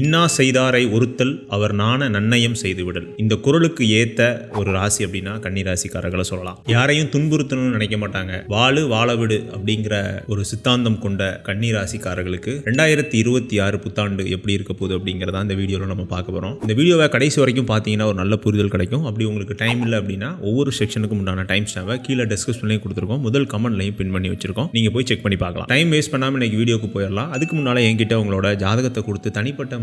இன்னா செய்தாரை ஒருத்தல் அவர் நாண நன்னயம் செய்துவிடல். இந்த குரலுக்கு ஏத்த ஒரு ராசி அப்படின்னா கன்னிராசிக்காரர்களை சொல்லலாம். யாரையும் துன்புறுத்தணும்னு நினைக்க மாட்டாங்க. வாழு வாழ விடு அப்படிங்கிற ஒரு சித்தாந்தம் கொண்ட கன்னிராசிக்காரர்களுக்கு ரெண்டாயிரத்தி இருபத்தி ஆறு புத்தாண்டு எப்படி இருக்க போகுது அப்படிங்கிறத இந்த வீடியோவில் நம்ம பார்க்க போகிறோம் இந்த வீடியோவை கடைசி வரைக்கும் பார்த்தீங்கன்னா ஒரு நல்ல புரிதல் கிடைக்கும். அப்படி உங்களுக்கு டைம் இல்லை அப்படின்னா ஒவ்வொரு செக்ஷனுக்கும் உண்டான டைம் ஸ்டாம்பை கீழே டிஸ்கிரிப்ஷன்லையும் கொடுத்துருக்கோம். முதல் கமெண்ட்லையும் பின் பண்ணி வச்சிருக்கோம். நீங்கள் போய் செக் பண்ணி பார்க்கலாம். டைம் வேஸ்ட் பண்ணாமல் இன்னைக்கு வீடியோக்கு போயிடலாம். அதுக்கு முன்னால் என்கிட்ட உங்களோட ஜாதகத்தை கொடுத்து தனிப்பட்ட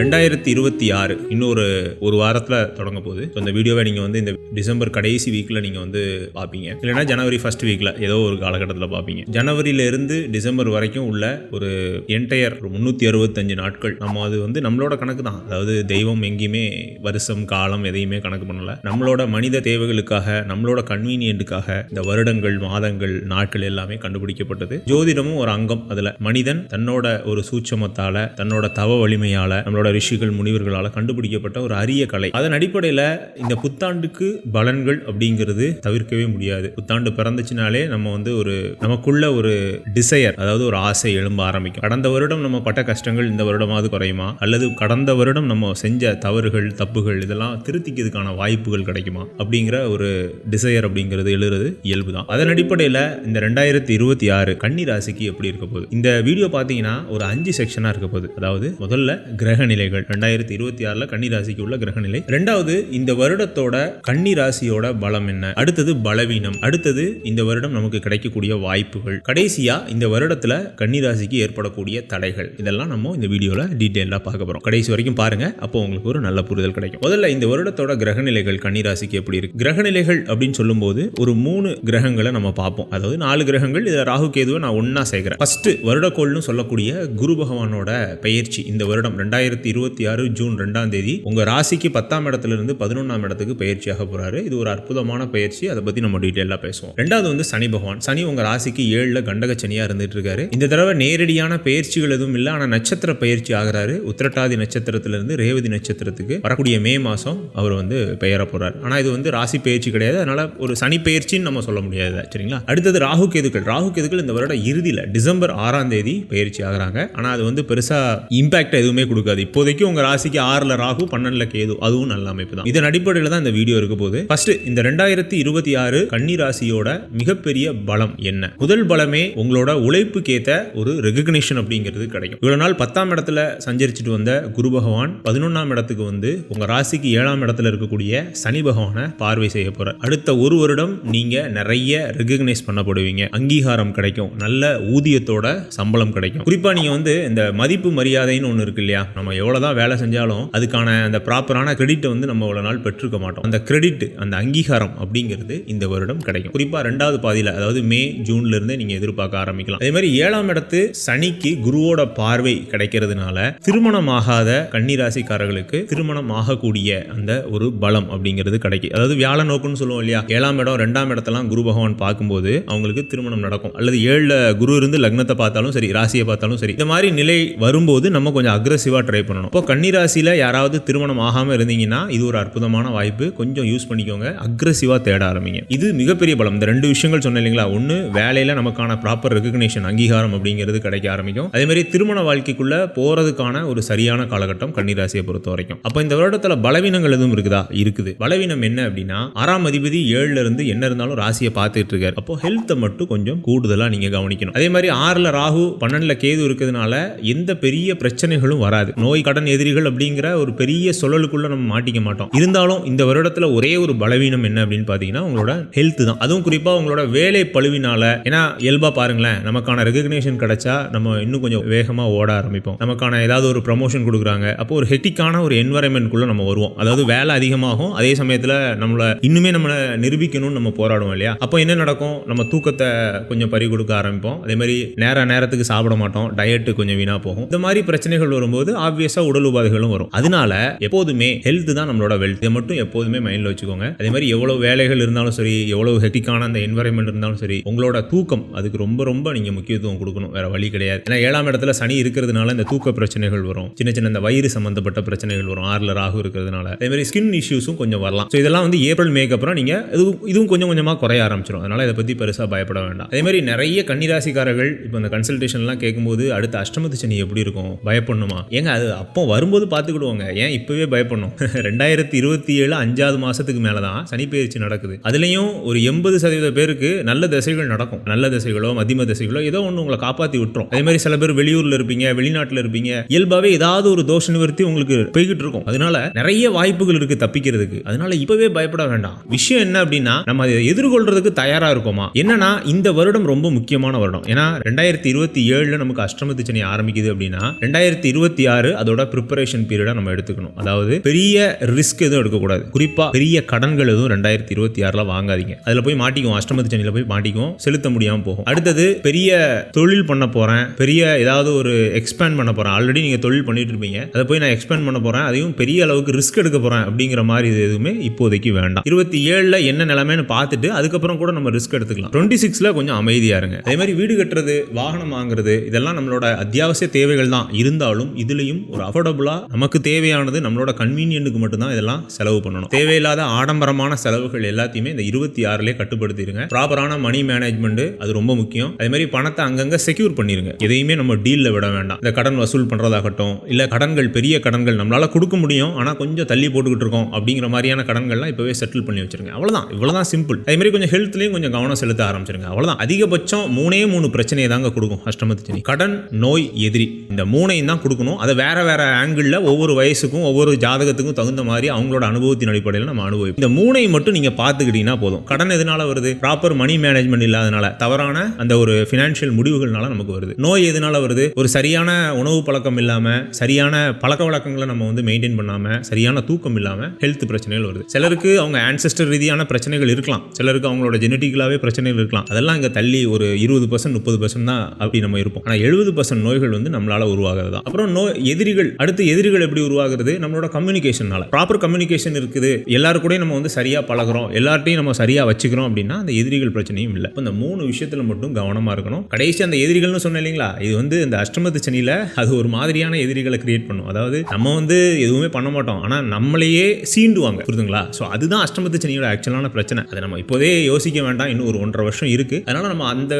ரெண்டாயிரத்தி இருபத்தி ஆறு இன்னொரு ஒரு வாரத்தில் தொடங்க போகுது. ஸோ வீடியோவை நீங்கள் வந்து இந்த டிசம்பர் கடைசி வீக்கில் நீங்கள் வந்து பார்ப்பீங்க இல்லைன்னா ஜனவரி ஃபர்ஸ்ட் வீக்கில் ஏதோ ஒரு காலகட்டத்தில் பார்ப்பீங்க ஜனவரியிலேருந்து டிசம்பர் வரைக்கும் உள்ள ஒரு என்டையர் ஒரு முந்நூற்றி அறுபத்தஞ்சு நாட்கள் நம்ம அது வந்து நம்மளோட கணக்கு தான். அதாவது தெய்வம் எங்கேயுமே வருஷம் காலம் எதையுமே கணக்கு பண்ணலை. நம்மளோட மனித தேவைகளுக்காக நம்மளோட கன்வீனியன்ட்டுக்காக இந்த வருடங்கள் மாதங்கள் நாட்கள் எல்லாமே கண்டுபிடிக்கப்பட்டது. ஜோதிடமும் ஒரு அங்கம் அதில். மனிதன் தன்னோட ஒரு சூட்சமத்தால் தன்னோட தவ வலிமையால் நம்மளோட ரிஷிகள் முனிவர்களால் கண்டுபிடிக்கப்பட்ட ஒரு அரிய கலை. அதன் அடிப்படையில் இந்த புத்தாண்டுக்கு பலன்கள் அப்படிங்கிறது தவிர்க்கவே முடியாது. புத்தாண்டு பிறந்துச்சுனாலே நம்ம வந்து ஒரு நமக்குள்ள ஒரு டிசையர் அதாவது ஒரு ஆசை எழும்ப ஆரம்பிக்கும். கடந்த வருடம் நம்ம பட்ட கஷ்டங்கள் இந்த வருடமாவது குறையுமா? அல்லது கடந்த வருடம் நம்ம செஞ்ச தவறுகள் தப்புகள் இதெல்லாம் திருத்திக்கிறதுக்கான வாய்ப்புகள் கிடைக்குமா? அப்படிங்கிற ஒரு டிசையர் அப்படிங்கிறது எழுதுறது இயல்பு தான் அதன் அடிப்படையில் இந்த ரெண்டாயிரத்தி இருபத்தி ஆறு கன்னி ராசிக்கு எப்படி இருக்க போகுது? இந்த வீடியோ பார்த்தீங்கன்னா ஒரு அஞ்சு செக்ஷனாக இருக்க போகுது. அதாவது முதல்ல கிரக நிலைகள் ரெண்டாயிரத்தி இருபத்தி ஆறில் கன்னி ராசிக்கு உள்ள கிரகநிலை. ரெண்டாவது இந்த வருடத்தோட கன்னி ராசியோட பலம் என்ன? அடுத்தது பலவீனம். அடுத்தது இந்த வருடம் நமக்கு கிடைக்கக்கூடிய வாய்ப்புகள். கடைசியா இந்த வருடத்துல கன்னி ராசிக்கு ஏற்படக்கூடிய தடைகள். இதெல்லாம் நம்ம இந்த வீடியோல டீட்டெயிலாக பார்க்க போறோம். கடைசி வரைக்கும் பாருங்க. அப்போ உங்களுக்கு ஒரு நல்ல புரிதல் கிடைக்கும். முதல்ல இந்த வருடத்தோட கிரகநிலைகள் கன்னி ராசிக்கு எப்படி இருக்கு? கிரகநிலைகள் அப்படின்னு சொல்லும்போது ஒரு மூணு கிரகங்களை நம்ம பார்ப்போம். அதாவது நாலு கிரகங்கள் இதில் ராகு கேதுவை நான் ஒன்னா சேர்க்கிறேன். ஃபர்ஸ்ட் வருடக்கோள்னு சொல்லக்கூடிய குரு பகவானோட பயிற்சி இந்த வருடம் ரெண்டாயிரத்தி இருபத்தி ஆறு ஜூன் ரெண்டாம் தேதி உங்க ராசிக்கு பத்தாம் இடத்துல இருந்து பதினொன்றாம் இடத்துக்கு பயிற்சியாக போறாரு. இது ஒரு அற்புதமான பயிற்சி. அதை பத்தி நம்ம டீட்டெயிலாக பேசுவோம். ரெண்டாவது வந்து சனி பகவான். சனி உங்க ராசிக்கு ஏழுல கண்டக சனியா இருந்துட்டு இருக்காரு இந்த தடவை நேரடியான பயிற்சிகள் எதுவும் இல்லை. ஆனா நட்சத்திர பயிற்சி ஆகிறாரு. உத்திரட்டாதி நட்சத்திரத்திலிருந்து ரேவதி நட்சத்திரத்துக்கு வரக்கூடிய மே மாசம் அவர் வந்து பெயர போறாரு. ஆனா இது வந்து ராசி பயிற்சி கிடையாது. அதனால ஒரு சனி பயிற்சின்னு நம்ம சொல்ல முடியாது. சரிங்களா? அடுத்தது ராகு கேதுக்கள். ராகு கேதுக்கள் இந்த வருட இறுதியில் டிசம்பர் ஆறாம் தேதி பயிற்சி ஆகிறாங்க. ஆனா அது வந்து பெருசா இம்பாக்ட் எதுவுமே கொடுக்காது. இப்போதைக்கு உங்க ராசிக்கு ஆறுல ராகு பன்னெண்டுல கேது. அதுவும் நல்ல அமைப்பு தான் இதன் அடிப்படையில் தான் இந்த வீடியோ இருக்க போது ஃபர்ஸ்ட் இந்த ரெண்டாயிரத்தி இருபத்தி ஆறு கன்னி ராசியோட மிகப்பெரிய பலம் என்ன? முதல் பலமே உங்களோட உழைப்புக்கேத்த ஒரு ரெகக்னிஷன் அப்படிங்கிறது கிடைக்கும். இவ்வளவு நாள் பத்தாம் இடத்துல சஞ்சரிச்சுட்டு வந்த குரு பகவான் பதினொன்னாம் இடத்துக்கு வந்து உங்க ராசிக்கு ஏழாம் இடத்துல இருக்கக்கூடிய சனி பகவானை பார்வை செய்ய போறார். அடுத்த ஒரு வருடம் நீங்க நிறைய ரெகக்னைஸ் பண்ணப்படுவீங்க. அங்கீகாரம் கிடைக்கும். நல்ல ஊதியத்தோட சம்பளம் கிடைக்கும். குறிப்பா நீங்க வந்து இந்த மதிப்பு மரியாதைன்னு ஒன்று இருக்கு இல்லையா? நம்ம எவ்வளோ எவ்வளோதான் வேலை செஞ்சாலும் அதுக்கான அந்த ப்ராப்பரான கிரெடிட்டை வந்து நம்ம இவ்வளோ நாள் பெற்றுக்க மாட்டோம். அந்த கிரெடிட் அந்த அங்கீகாரம் அப்படிங்கிறது இந்த வருடம் கிடைக்கும். குறிப்பாக ரெண்டாவது பாதியில் அதாவது மே ஜூன்ல நீங்கள் நீங்க எதிர்பார்க்க ஆரம்பிக்கலாம். அதே மாதிரி ஏழாம் இடத்து சனிக்கு குருவோட பார்வை கிடைக்கிறதுனால திருமணமாகாத கன்னிராசிக்காரர்களுக்கு திருமணம் ஆகக்கூடிய அந்த ஒரு பலம் அப்படிங்கிறது கிடைக்கும். அதாவது வியாழ நோக்குன்னு சொல்லுவோம் இல்லையா? ஏழாம் இடம் ரெண்டாம் இடத்தெல்லாம் குரு பகவான் பார்க்கும்போது அவங்களுக்கு திருமணம் நடக்கும். அல்லது ஏழில் குரு இருந்து லக்னத்தை பார்த்தாலும் சரி ராசியை பார்த்தாலும் சரி இந்த மாதிரி நிலை வரும்போது நம்ம கொஞ்சம் அக்ரஸிவாக ட்ரை பண்ணணும். இப்போ கன்னிராசியில் யாராவது திருமணம் ஆகாமல் இருந்தீங்கன்னா இது ஒரு அற்புதமான வாய்ப்பு. கொஞ்சம் யூஸ் பண்ணிக்கோங்க. அக்ரஸிவாக தேட ஆரம்பிங்க. இது மிகப்பெரிய பலம். இந்த ரெண்டு விஷயங்கள் சொன்னேன் இல்லைங்களா? ஒன்று வேலையில் நமக்கான ப்ராப்பர் ரெகக்னேஷன் அங்கீகாரம் அப்படிங்கிறது கிடைக்க ஆரம்பிக்கும். அதே மாதிரி திருமண வாழ்க்கைக்குள்ள போறதுக்கான ஒரு சரியான காலகட்டம் கன்னிராசியை பொறுத்த வரைக்கும். அப்போ இந்த வருடத்தில் பலவீனங்கள் எதுவும் இருக்குதா? இருக்குது. பலவீனம் என்ன அப்படின்னா ஆறாம் அதிபதி ஏழுல இருந்து என்ன இருந்தாலும் ராசியை பார்த்துட்டு இருக்காரு. அப்போ ஹெல்த்தை மட்டும் கொஞ்சம் கூடுதலாக நீங்கள் கவனிக்கணும். அதே மாதிரி ஆறில் ராகு பன்னெண்டில் கேது இருக்கிறதுனால எந்த பெரிய பிரச்சனைகளும் வராது. நோய் கடன் எதிரிகள் அப்படிங்கிற ஒரு பெரிய சுழலுக்குள்ள நம்ம மாட்டிக்க மாட்டோம். இருந்தாலும் இந்த வருடத்துல ஒரே ஒரு பலவீனம் என்ன அப்படின்னு பாத்தீங்கன்னா உங்களோட ஹெல்த் தான். அதுவும் குறிப்பா உங்களோட வேலை பழுவினால. ஏன்னா இயல்பா பாருங்களேன் நமக்கான ரெகக்னேஷன் கிடைச்சா நம்ம இன்னும் கொஞ்சம் வேகமா ஓட ஆரம்பிப்போம். நமக்கான ஏதாவது ஒரு ப்ரமோஷன் கொடுக்குறாங்க. அப்போ ஒரு ஹெட்டிக்கான ஒரு என்வரன்மெண்ட்குள்ள நம்ம வருவோம். அதாவது வேலை அதிகமாகும் அதே சமயத்துல நம்மள இன்னுமே நம்மளை நிரூபிக்கணும்னு நம்ம போராடுவோம் இல்லையா? அப்போ என்ன நடக்கும்? நம்ம தூக்கத்தை கொஞ்சம் பறி கொடுக்க ஆரம்பிப்போம். அதே மாதிரி நேர நேரத்துக்கு சாப்பிட மாட்டோம். டயட்டு கொஞ்சம் வீணா போகும். இந்த மாதிரி பிரச்சனைகள் வரும்போது ஆப்வியஸ் ஆப்வியஸா உடல் உபாதைகளும் வரும். அதனால எப்போதுமே ஹெல்த் தான் நம்மளோட வெல்த் இதை மட்டும் எப்போதுமே மைண்ட்ல வச்சுக்கோங்க. அதே மாதிரி எவ்வளவு வேலைகள் இருந்தாலும் சரி எவ்வளவு ஹெக்டிக்கான அந்த என்வரன்மெண்ட் இருந்தாலும் சரி உங்களோட தூக்கம் அதுக்கு ரொம்ப ரொம்ப நீங்க முக்கியத்துவம் கொடுக்கணும். வேற வழி கிடையாது. ஏன்னா ஏழாம் இடத்துல சனி இருக்கிறதுனால இந்த தூக்க பிரச்சனைகள் வரும். சின்ன சின்ன இந்த வயிறு சம்பந்தப்பட்ட பிரச்சனைகள் வரும். ஆறுல ராகு இருக்கிறதுனால. அதே மாதிரி ஸ்கின் இஷ்யூஸும் கொஞ்சம் வரலாம். ஸோ இதெல்லாம் வந்து ஏப்ரல் மேக்கு அப்புறம் நீங்க இதுவும் இதுவும் கொஞ்சம் கொஞ்சமா குறைய ஆரம்பிச்சிடும் அதனால இதை பத்தி பெருசா பயப்பட வேண்டாம். அதே மாதிரி நிறைய கன்னிராசிக்காரர்கள் இப்போ இந்த கன்சல்டேஷன்லாம் கேட்கும்போது அடுத்த அஷ்டமத்து சனி எப்படி இருக்கும்? பயப்படணுமா? ஏங்க அது அப்போ வரும்போது பார்த்துக்கிடுவோங்க. ஏன்? இப்போவே பயப்படணும். ரெண்டாயிரத்தி இருபத்தி ஏழு அஞ்சாவது மாதத்துக்கு மேலே தான் சனிப்பெயர்ச்சி நடக்குது. அதுலேயும் ஒரு எண்பது சதவீத பேருக்கு நல்ல திசைகள் நடக்கும். நல்ல திசைகளோ மத்தியம திசைகளோ ஏதோ ஒன்று உங்களை காப்பாற்றி விட்டுரும். அதே மாதிரி சில பேர் வெளியூரில் இருப்பீங்க வெளிநாட்டில் இருப்பீங்க. இயல்பாகவே ஏதாவது ஒரு தோஷ நிவர்த்தி உங்களுக்கு போய்கிட்டு இருக்கும். அதனால நிறைய வாய்ப்புகள் இருக்கு தப்பிக்கிறதுக்கு. அதனால இப்பவே பயப்பட வேண்டாம். விஷயம் என்ன அப்படின்னா நம்ம அதை எதிர்கொள்றதுக்கு தயாரா இருக்கோமா? என்னன்னா இந்த வருடம் ரொம்ப முக்கியமான வருடம். ஏன்னா ரெண்டாயிரத்தி இருபத்தி ஏழுல நமக்கு அஷ்டமத்து சனி ஆரம்பிக்குது அப்படின்னா ரெண்டாயிரத்தி இருபத்தி ஆறு அது அதோட ப்ரிப்பரேஷன் பீரியடா நம்ம எடுத்துக்கணும். அதாவது பெரிய ரிஸ்க் எதுவும் எடுக்கக்கூடாது. குறிப்பா பெரிய கடன்கள் எதுவும் ரெண்டாயிரத்தி இருபத்தி ஆறுல வாங்காதீங்க. அதுல போய் மாட்டிக்கும் அஷ்டமத்து சனியில போய் மாட்டிக்குவோம். செலுத்த முடியாம போகும். அடுத்தது பெரிய தொழில் பண்ண போறேன். பெரிய ஏதாவது ஒரு எக்ஸ்பேண்ட் பண்ண போறேன். ஆல்ரெடி நீங்க தொழில் பண்ணிட்டு இருப்பீங்க. அதை போய் நான் எக்ஸ்பேண்ட் பண்ண போறேன். அதையும் பெரிய அளவுக்கு ரிஸ்க் எடுக்க போறேன் அப்படிங்கிற மாதிரி இது எதுவுமே இப்போதைக்கு வேண்டாம். இருபத்தி ஏழுல என்ன நிலைமைன்னு பார்த்துட்டு அதுக்கப்புறம் கூட நம்ம ரிஸ்க் எடுத்துக்கலாம். டுவெண்ட்டி சிக்ஸ்ல கொஞ்சம் அமைதியா இருங்க. அதே மாதிரி வீடு கட்டுறது வாகனம் வாங்குறது இதெல்லாம் நம்மளோட அத்தியாவசிய தேவைகள் தான். இருந்தாலும் இதுலயும் ஒரு அஃபோர்டபுளா நமக்கு தேவையானது நம்மளோட கன்வீனியன்ட்டுக்கு மட்டும்தான் இதெல்லாம் செலவு பண்ணணும். தேவையில்லாத ஆடம்பரமான செலவுகள் எல்லாத்தையுமே இந்த இருபத்தி ஆறுலேயே கட்டுப்படுத்திடுங்க. ப்ராப்பரான மணி மேனேஜ்மெண்ட் அது ரொம்ப முக்கியம். அதே மாதிரி பணத்தை அங்கங்க செக்யூர் பண்ணிருங்க. எதையுமே நம்ம டீல்ல விட வேண்டாம். இந்த கடன் வசூல் பண்றதாகட்டும் இல்ல கடன்கள் பெரிய கடன்கள் நம்மளால கொடுக்க முடியும் ஆனால் கொஞ்சம் தள்ளி போட்டுக்கிட்டு இருக்கோம் அப்படிங்கிற மாதிரியான கடன்கள்லாம் இப்போவே செட்டில் பண்ணி வச்சிருங்க. அவ்வளோதான் இவ்வளோதான் சிம்பிள் அதே மாதிரி கொஞ்சம் ஹெல்த்லேயும் கொஞ்சம் கவனம் செலுத்த ஆரம்பிச்சிருங்க. அவ்வளோதான் அதிகபட்சம் மூணே மூணு பிரச்சனையை தாங்க கொடுக்கும். அஷ்டமத்து கடன் நோய் எதிரி. இந்த மூணையும் தான் கொடுக்கணும். அதை வேற வேறு ஆங்கிளில் ஒவ்வொரு வயசுக்கும் ஒவ்வொரு ஜாதகத்துக்கும் தகுந்த மாதிரி அவங்களோட அனுபவத்தின் அடிப்படையில் நம்ம அனுபவிப்போம். இந்த மூணை மட்டும் நீங்க பார்த்துக்கிட்டீங்கன்னா போதும். கடன் எதனால வருது? ப்ராப்பர் மணி மேனேஜ்மெண்ட் இல்லாதனால. தவறான அந்த ஒரு ஃபினான்ஷியல் முடிவுகள்னால நமக்கு வருது. நோய் எதனால வருது? ஒரு சரியான உணவு பழக்கம் இல்லாமல் சரியான பழக்க வழக்கங்களை நம்ம வந்து மெயின்டைன் பண்ணாம சரியான தூக்கம் இல்லாம ஹெல்த் பிரச்சனைகள் வருது. சிலருக்கு அவங்க ஆன்செஸ்டர் ரீதியான பிரச்சனைகள் இருக்கலாம். சிலருக்கு அவங்களோட ஜெனட்டிக்கலாகவே பிரச்சனைகள் இருக்கலாம். அதெல்லாம் இங்கே தள்ளி ஒரு இருபது பர்சன்ட் முப்பது பர்சன்ட் தான் அப்படி நம்ம இருப்போம். ஆனால் எழுபது பர்சன்ட் நோய்கள் வந்து நம்மளால உருவாகிறது? தான் அப்புறம் நோய் எதிரிகள் அடுத்து எதிரிகள் எப்படி உருவாகிறது? நம்மளோட கம்யூனிகேஷனால ப்ராப்பர் கம்யூனிகேஷன் இருக்குது. எல்லாரு கூடயும் நம்ம வந்து சரியா பழகுறோம். எல்லார்ட்டையும் நம்ம சரியா வச்சுக்கிறோம் அப்படின்னா அந்த எதிரிகள் பிரச்சனையும் இல்லை. இந்த மூணு விஷயத்துல மட்டும் கவனமா இருக்கணும். கடைசி அந்த எதிரிகள்னு சொன்னேன் இல்லைங்களா? இது வந்து இந்த அஷ்டமத்து சனியில அது ஒரு மாதிரியான எதிரிகளை கிரியேட் பண்ணும். அதாவது நம்ம வந்து எதுவுமே பண்ண மாட்டோம். ஆனா நம்மளையே சீண்டுவாங்க. புரிதுங்களா ஸோ அதுதான் அஷ்டமத்து சனியோட ஆக்சுவலான பிரச்சனை. அதை நம்ம இப்போதே யோசிக்க வேண்டாம். இன்னும் ஒரு ஒன்றரை வருஷம் இருக்கு. அதனால நம்ம அந்த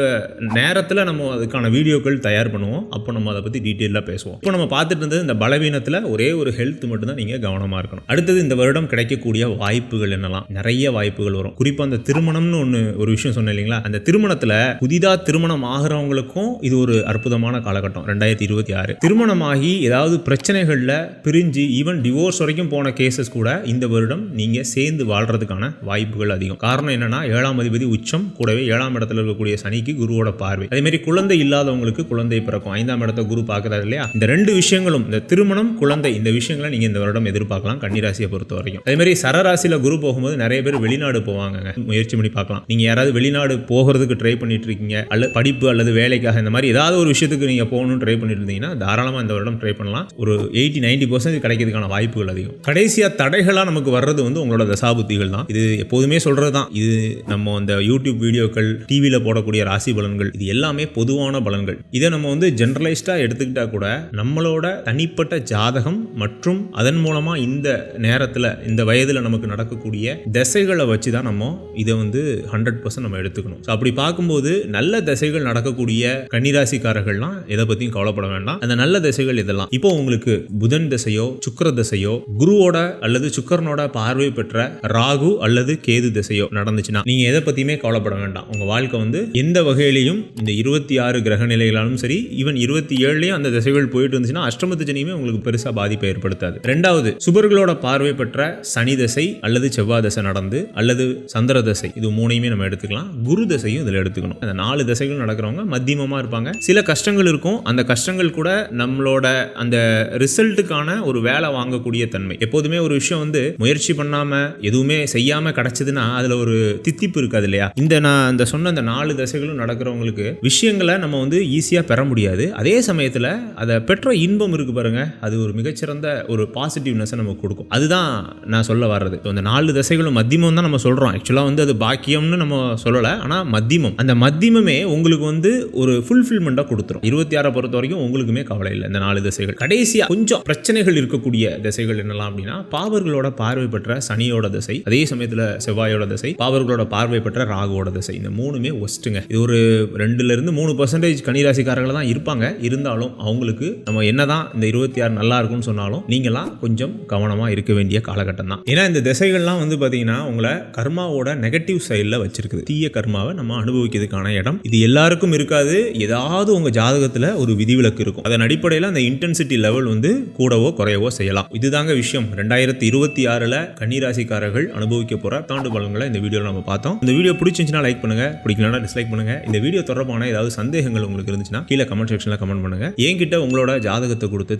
நேரத்தில் நம்ம அதுக்கான வீடியோக்கள் தயார் பண்ணுவோம். அப்போ நம்ம அதை பற்றி டீட்டெயிலாக பேசுவோம். இப்போ நம்ம பார்த்துட்டு இருந்தது இந்த பலவீனத்தில் ஒரே ஒரு ஹெல்த் மட்டும் தான் நீங்கள் கவனமாக இருக்கணும். அடுத்தது இந்த வருடம் கிடைக்கக்கூடிய வாய்ப்புகள் என்னலாம்? நிறைய வாய்ப்புகள் வரும். குறிப்பாக அந்த திருமணம்னு ஒன்று ஒரு விஷயம் சொன்னேன் இல்லைங்களா? அந்த திருமணத்தில் புதிதாக திருமணம் ஆகிறவங்களுக்கும் இது ஒரு அற்புதமான காலகட்டம். ரெண்டாயிரத்தி இருபத்தி ஆறு. திருமணமாகி ஏதாவது பிரச்சனைகளில் பிரிஞ்சு ஈவன் டிவோர்ஸ் வரைக்கும் போன கேசஸ் கூட இந்த வருடம் நீங்கள் சேர்ந்து வாழ்றதுக்கான வாய்ப்புகள் அதிகம். காரணம் என்னன்னா ஏழாம் அதிபதி உச்சம் கூடவே ஏழாம் இடத்துல இருக்கக்கூடிய சனிக்கு குருவோட பார்வை. அதே மாதிரி குழந்தை இல்லாதவங்களுக்கு குழந்தை பிறக்கும். ஐந்தாம் இடத்த குரு பார்க்கறாரு இல்லையா? இந்த ரெண்டு விஷயங்களும் இந்த திருமணம் குழந்தை இந்த விஷயங்களை நீங்க இந்த வருடம் எதிர்பார்க்கலாம் கன்னிராசியை பொறுத்த வரைக்கும். அதே மாதிரி சரராசியில குரு போகும்போது நிறைய பேர் வெளிநாடு போவாங்க முயற்சி பண்ணி பார்க்கலாம். நீங்க யாராவது வெளிநாடு போகிறதுக்கு ட்ரை பண்ணிட்டு இருக்கீங்க அல்லது படிப்பு அல்லது வேலைக்காக இந்த மாதிரி ஏதாவது ஒரு விஷயத்துக்கு நீங்க போகணும்னு ட்ரை பண்ணிட்டு இருந்தீங்கன்னா தாராளமா இந்த வருடம் ட்ரை பண்ணலாம். ஒரு எயிட்டி நைன்டி பர்சன்ட் கிடைக்கிறதுக்கான வாய்ப்புகள் அதிகம். கடைசியா தடைகளா நமக்கு வர்றது வந்து உங்களோட தசாபுத்திகள் தான். இது எப்போதுமே சொல்றது தான். இது நம்ம அந்த யூடியூப் வீடியோக்கள் டிவியில் போடக்கூடிய ராசி பலன்கள் இது எல்லாமே பொதுவான பலன்கள். இதை நம்ம வந்து ஜென்ரலைஸ்டாக எடுத்துக்கிட்டா கூட நம்மளோட தனிப்பட்ட ஜாதகம் மற்றும் அதன் மூலமா இந்த நேரத்தில் இந்த வயதில் நமக்கு நடக்கக்கூடிய திசைகளை வச்சு தான் நம்ம இதை வந்து ஹண்ட்ரட் பர்சன்ட் நம்ம எடுத்துக்கணும். ஸோ அப்படி பார்க்கும்போது நல்ல திசைகள் நடக்கக்கூடிய கன்னிராசிக்காரர்கள்லாம் எதை பற்றியும் கவலைப்பட வேண்டாம். அந்த நல்ல திசைகள் இதெல்லாம். இப்போ உங்களுக்கு புதன் திசையோ சுக்கர திசையோ குருவோட அல்லது சுக்கரனோட பார்வை பெற்ற ராகு அல்லது கேது திசையோ நடந்துச்சுன்னா நீங்க எதை பத்தியுமே கவலைப்பட வேண்டாம். உங்க வாழ்க்கை வந்து எந்த வகையிலையும் இந்த இருபத்தி ஆறு கிரக நிலைகளாலும் சரி ஈவன் இருபத்தி ஏழுலையும் அந்த திசைகள் போயிட்டு இருந்துச்சுன்னா அஷ்டமத்து சனியுமே உங்களுக்கு பெருசா பாதிப்பை ஏற்படுத்தாது. ரெண்டாவது சுபர்களோட பார்வை பெற்ற சனி தசை அல்லது செவ்வாய் தசை நடந்து அல்லது சந்திர தசை இது மூணையுமே நம்ம எடுத்துக்கலாம். குரு தசையும் இதில் எடுத்துக்கணும். அந்த நாலு தசைகள் நடக்கிறவங்க மத்தியமமா இருப்பாங்க. சில கஷ்டங்கள் இருக்கும். அந்த கஷ்டங்கள் கூட நம்மளோட அந்த ரிசல்ட்டுக்கான ஒரு வேலை வாங்கக்கூடிய தன்மை. எப்போதுமே ஒரு விஷயம் வந்து முயற்சி பண்ணாம எதுவுமே செய்யாம கிடைச்சதுன்னா அதுல ஒரு தித்திப்பு இருக்காது இல்லையா? இந்த நான் அந்த சொன்ன அந்த நாலு தசைகளும் நடக்கிறவங்களுக்கு விஷயங்களை நம்ம வந்து ஈஸியா பெற முடியாது. அதே சமயத்துல அதை பெற்ற இன்பம் இருக்கு பாருங்க அது ஒரு மிகச்சிறந்த ஒரு பாசிட்டிவ்னஸை நமக்கு கொடுக்கும். அதுதான் நான் சொல்ல வர்றது. இப்போ அந்த நாலு தசைகளும் மத்தியமம் தான் நம்ம சொல்கிறோம் ஆக்சுவலாக வந்து அது பாக்கியம்னு நம்ம சொல்லலை ஆனால் மத்தியமம். அந்த மத்தியமமே உங்களுக்கு வந்து ஒரு ஃபுல்ஃபில்மெண்ட்டாக கொடுத்துரும். இருபத்தி ஆறை பொறுத்த வரைக்கும் உங்களுக்குமே கவலை இல்லை இந்த நாலு திசைகள். கடைசியாக கொஞ்சம் பிரச்சனைகள் இருக்கக்கூடிய திசைகள் என்னலாம் அப்படின்னா பாவர்களோட பார்வை பெற்ற சனியோட திசை அதே சமயத்தில் செவ்வாயோட திசை பாவர்களோட பார்வை பெற்ற ராகுவோட திசை. இந்த மூணுமே ஒஸ்ட்டுங்க. இது ஒரு ரெண்டுலேருந்து மூணு பர்சன்டேஜ் கனிராசிக்காரர்கள் தான் இருப்பாங்க. இருந்தாலும் அவங்களுக்கு நம்ம என்னதான் இந்த இருபத்தி ஆறு நல்லா இருக்கும்னு சொன்னாலும் நீங்களாம் கொஞ்சம் கவனமாக இருக்க வேண்டிய காலகட்டம் தான் ஏன்னா இந்த திசைகள்லாம் வந்து பார்த்தீங்கன்னா உங்களை கர்மாவோட நெகட்டிவ் சைடில் வச்சிருக்குது. தீய கர்மாவை நம்ம அனுபவிக்கிறதுக்கான இடம். இது எல்லாருக்கும் இருக்காது. ஏதாவது உங்கள் ஜாதகத்தில் ஒரு விதிவிலக்கு இருக்கும். அதன் அடிப்படையில் அந்த இன்டென்சிட்டி லெவல் வந்து கூடவோ குறையவோ செய்யலாம். இதுதாங்க விஷயம். ரெண்டாயிரத்தி இருபத்தி ஆறில் கன்னிராசிக்காரர்கள் அனுபவிக்க போகிற தாண்டு பலன்களை இந்த வீடியோவில் நம்ம பார்த்தோம். இந்த வீடியோ பிடிச்சிருந்துச்சுன்னா லைக் பண்ணுங்க. பிடிக்கலனா டிஸ்லைக் பண்ணுங்க. இந்த வீடியோ தொடர்பான ஏதாவது சந்தேகங்கள் உங்களுக்கு இருந்துச்சுன்னா கீழே கமெண்ட் செக்ஷனில் கமெண்ட் பண்ணுங்க. என்கிட்ட உங்களோட ஜாதகத்தை கொடுத்து